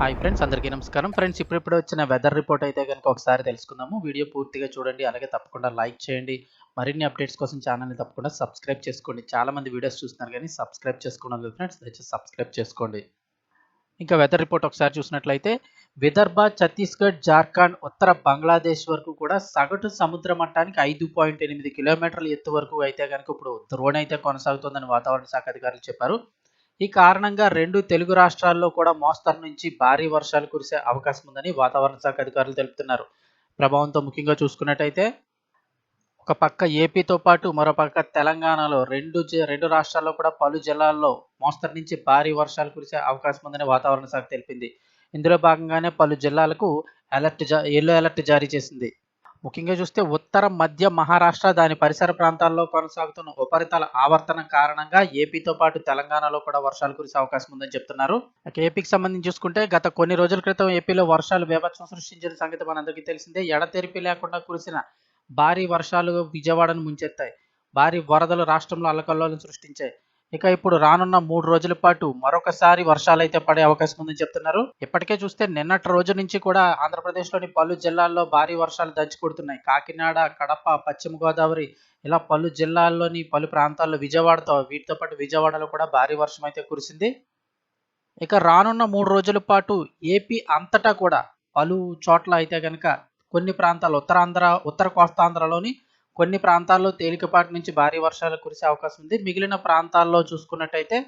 Hi friends అందరికీ నమస్కారం. Friends ఇప్పుడిప్పుడు వచ్చిన వెదర్ రిపోర్ట్ అయితే కనుక ఒకసారి తెలుసుకుందాము. వీడియో పూర్తిగా చూడండి అలాగే తప్పకుండా లైక్ చేయండి. మరిన్ని అప్డేట్స్ కోసం ఛానల్ని తప్పకుండా సబ్స్క్రైబ్ చేసుకోండి. చాలా మంది వీడియోస్ చూస్తున్నారు కానీ సబ్స్క్రైబ్ చేసుకోవడం లేదు ఫ్రెండ్స్ దయచేసి సబ్స్క్రైబ్ చేసుకోండి. ఇంకా వెదర్ రిపోర్ట్ ఒకసారి చూసినట్లయితే విదర్భ ఛత్తీస్గఢ్ జార్ఖండ్ ఉత్తర బంగ్లాదేశ్ వరకు కూడా సగటు సముద్ర మట్టానికి ఐదు పాయింట్ ఎనిమిది కిలోమీటర్ల ఎత్తు వరకు అయితే కనుక ఇప్పుడు ద్రోణి అయితే కొనసాగుతుందని వాతావరణ శాఖ అధికారులు చెప్పారు. ఈ కారణంగా రెండు తెలుగు రాష్ట్రాల్లో కూడా మోస్తరు నుంచి భారీ వర్షాలు కురిసే అవకాశం ఉందని వాతావరణ శాఖ అధికారులు తెలుపుతున్నారు. ప్రభావంతో ముఖ్యంగా చూసుకున్నట్టయితే ఒక పక్క ఏపీతో పాటు మరోపక్క తెలంగాణలో రెండు రెండు రాష్ట్రాల్లో కూడా పలు జిల్లాల్లో మోస్తరు నుంచి భారీ వర్షాలు కురిసే అవకాశం ఉందని వాతావరణ శాఖ తెలిపింది. ఇందులో భాగంగానే పలు జిల్లాలకు అలర్ట్ జా ఎల్లో అలర్ట్ జారీ చేసింది. ముఖ్యంగా చూస్తే ఉత్తర మధ్య మహారాష్ట్ర దాని పరిసర ప్రాంతాల్లో కొనసాగుతున్న ఉపరితల ఆవర్తనం కారణంగా ఏపీతో పాటు తెలంగాణలో కూడా వర్షాలు కురిసే అవకాశం ఉందని చెప్తున్నారు. ఏపీకి సంబంధించి చూసుకుంటే గత కొన్ని రోజుల క్రితం ఏపీలో వర్షాలు బీభత్సం సృష్టించిన సంగతి మనందరికీ తెలిసిందే. ఎడతెరిపి లేకుండా కురిసిన భారీ వర్షాలు విజయవాడను ముంచెత్తాయి. భారీ వరదలు రాష్ట్రంలో అల్లకల్లోలను సృష్టించాయి. ఇక ఇప్పుడు రానున్న మూడు రోజుల పాటు మరొకసారి వర్షాలు అయితే పడే అవకాశం ఉందని చెప్తున్నారు. ఇప్పటికే చూస్తే నిన్నటి రోజు నుంచి కూడా ఆంధ్రప్రదేశ్లోని పలు జిల్లాల్లో భారీ వర్షాలు దంచి కొడుతున్నాయి కాకినాడ కడప పశ్చిమ గోదావరి ఇలా పలు జిల్లాల్లోని పలు ప్రాంతాల్లో విజయవాడతో వీటితో పాటు విజయవాడలో కూడా భారీ వర్షం అయితే కురిసింది. ఇక రానున్న మూడు రోజుల పాటు ఏపీ అంతటా కూడా పలు చోట్ల అయితే కనుక కొన్ని ప్రాంతాలు ఉత్తరాంధ్ర ఉత్తర కోస్తాంధ్రలోని కొన్ని ప్రాంతాల్లో తేలికపాటి నుంచి భారీ వర్షాలు కురిసే అవకాశం ఉంది. మిగిలిన ప్రాంతాల్లో చూసుకున్నట్టయితే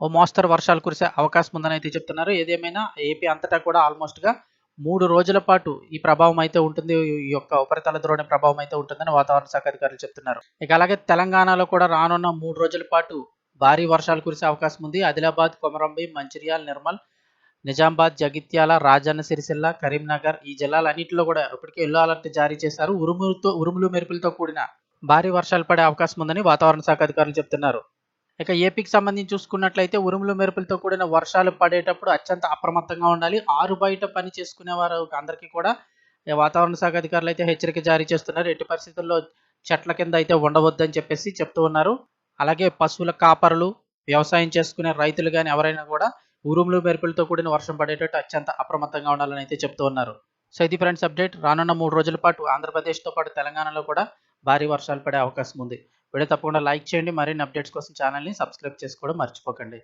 ఓ మోస్తరు వర్షాలు కురిసే అవకాశం ఉందని అయితే చెప్తున్నారు. ఏదేమైనా ఏపీ అంతటా కూడా ఆల్మోస్ట్గా మూడు రోజుల పాటు ఈ ప్రభావం అయితే ఉంటుంది. ఈ యొక్క ఉపరితల ద్రోణి ప్రభావం అయితే ఉంటుందని వాతావరణ శాఖ అధికారులు చెప్తున్నారు. ఇక అలాగే తెలంగాణలో కూడా రానున్న మూడు రోజుల పాటు భారీ వర్షాలు కురిసే అవకాశం ఉంది. ఆదిలాబాద్ కొమరంభీం మంచిర్యాల నిర్మల్ నిజామాబాద్ జగిత్యాల రాజన్న సిరిసిల్ల కరీంనగర్ ఈ జిల్లాలన్నింటిలో కూడా ఇప్పటికే ఎల్లో అలర్ట్ జారీ చేశారు. ఉరుములతో ఉరుములు మెరుపులతో కూడిన భారీ వర్షాలు పడే అవకాశం ఉందని వాతావరణ శాఖ అధికారులు చెప్తున్నారు. ఇక ఏపీకి సంబంధించి చూసుకున్నట్లయితే ఉరుములు మెరుపులతో కూడిన వర్షాలు పడేటప్పుడు అత్యంత అప్రమత్తంగా ఉండాలి. ఆరు బయట పని చేసుకునే వారు అందరికీ కూడా వాతావరణ శాఖ అధికారులు అయితే హెచ్చరిక జారీ చేస్తున్నారు. ఎట్టి పరిస్థితుల్లో చెట్ల కింద అయితే ఉండవద్దని చెప్పేసి చెప్తూ ఉన్నారు. అలాగే పశువుల కాపరులు వ్యవసాయం చేసుకునే రైతులు కానీ ఎవరైనా కూడా ఉరుములు మెరుపులతో కూడిన వర్షం పడేటట్టు అత్యంత అప్రమత్తంగా ఉండాలని అయితే చెప్తూ ఉన్నారు. సో ఇది ఫ్రెండ్స్ అప్డేట్. రానున్న మూడు రోజుల పాటు ఆంధ్రప్రదేశ్తో పాటు తెలంగాణలో కూడా భారీ వర్షాలు పడే అవకాశం ఉంది. వీడియో తప్పకుండా లైక్ చేయండి. మరిన్ని అప్డేట్స్ కోసం ఛానల్ని సబ్స్క్రైబ్ చేసుకోవడం మర్చిపోకండి.